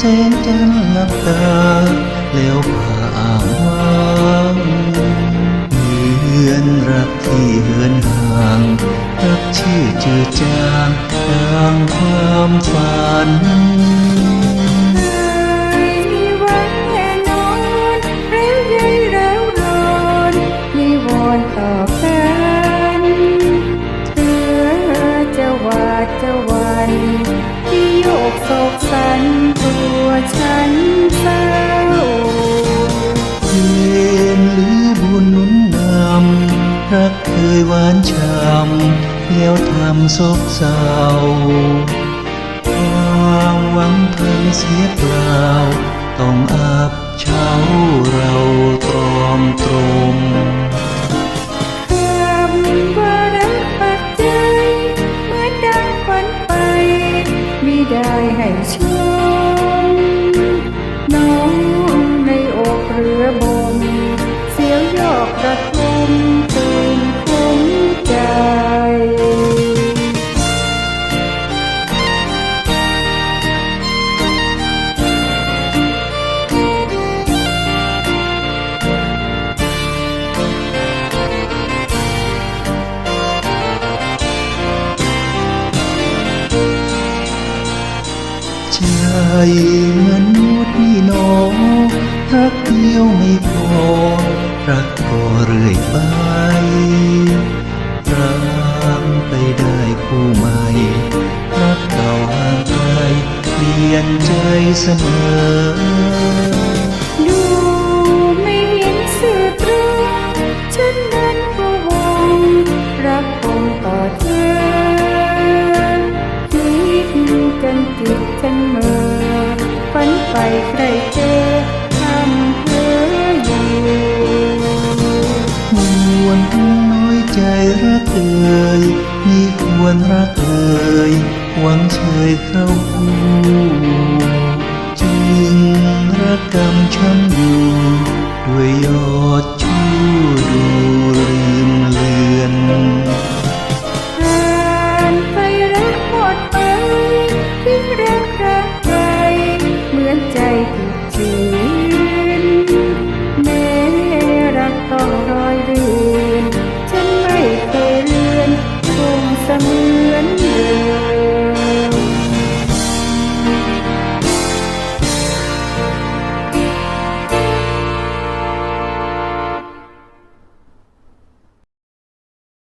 เส้นจันลับตาแล้วผ่าอ่างวางเหมือนรักที่เหินห่างรักชื่อจืดจางดังความฝัน ซบเศร้าความหวังเพังเสียเปล่า ต้องอับเฉาเราตรอมตรมคำว่ารักปักใจเมือนดังฝันไปมิได้ให้ชมน้องในอกเรือบมเสียวยอกกระท ใจเหมือนนวดนี่นอรักเดียวไม่พอ รักก็เรื่อยไปรักไปได้คู่ใหม่ รักเก่าห่างไกลเปลี่ยนใจเสมอ ใครเจอทำเพื่ออยู่ควรน้อยใจรักเอ่ยมีควรรักเอ่ยหวังเชยเข้าคู่จึงรักกรรมช้ำอยู่ด้วยยอดชู้ดู